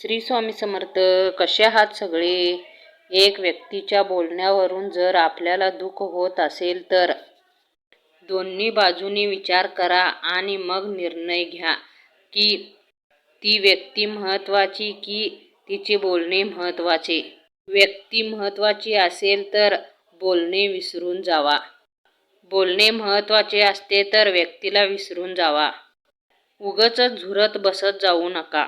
श्री स्वामी समर्थ कसे आहात सगळे? एक व्यक्तीच्या बोलण्यावरून जर आपल्याला दुःख होत असेल तर दोन्ही बाजूनी विचार करा आणि मग निर्णय घ्या की ती व्यक्ती महत्त्वाची की तिचे बोलणे महत्त्वाचे. व्यक्ती महत्त्वाची असेल तर बोलणे विसरून जावा. बोलणे महत्त्वाचे असते तर व्यक्तीला विसरून जावा. उगच झुरत बसत जाऊ नका.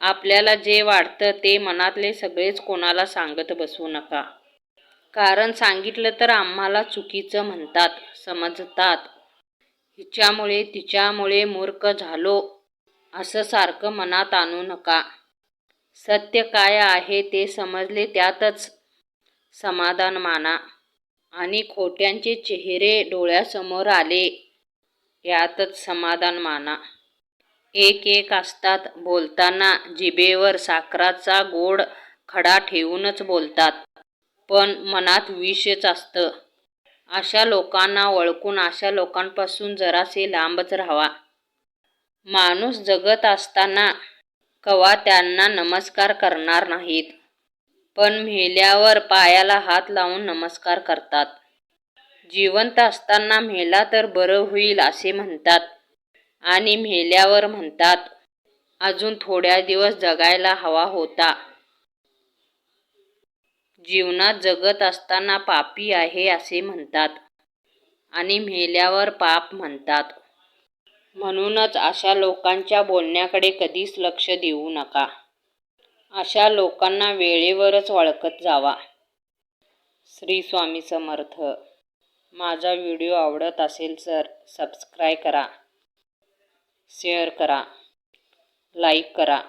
आपल्याला जे वाटतं ते मनातले सगळेच कोणाला सांगत बसू नका. कारण सांगितलं तर आम्हाला चुकीचं म्हणतात समजतात. हिच्यामुळे तिच्यामुळे मूर्ख झालो असं सारखं मनात आणू नका. सत्य काय आहे ते समजले त्यातच समाधान माना. आणि खोट्यांचे चेहरे डोळ्यासमोर आले यातच समाधान माना. एक एक असतात बोलताना जिभेवर साखराचा गोड खडा ठेवूनच बोलतात. पण मनात विषच असतं. अशा लोकांना ओळखून अशा लोकांपासून जरासे लांबच राहावा. माणूस जगत असताना कवा त्यांना नमस्कार करणार नाहीत. पण मेल्यावर पायाला हात लावून नमस्कार करतात. जिवंत असताना मेला तर बरं होईल असे म्हणतात. आणि मेल्यावर म्हणतात अजून थोड्या दिवस जगायला हवा होता. जीवनात जगत असताना पापी आहे असे म्हणतात. आणि मेल्यावर पाप म्हणतात. म्हणूनच अशा लोकांच्या बोलण्याकडे कधीच लक्ष देऊ नका. अशा लोकांना वेळेवरच वळखत जावा. श्री स्वामी समर्थ. माझा व्हिडिओ आवडत असेल तर सबस्क्राईब करा. शेअर करा लाईक करा.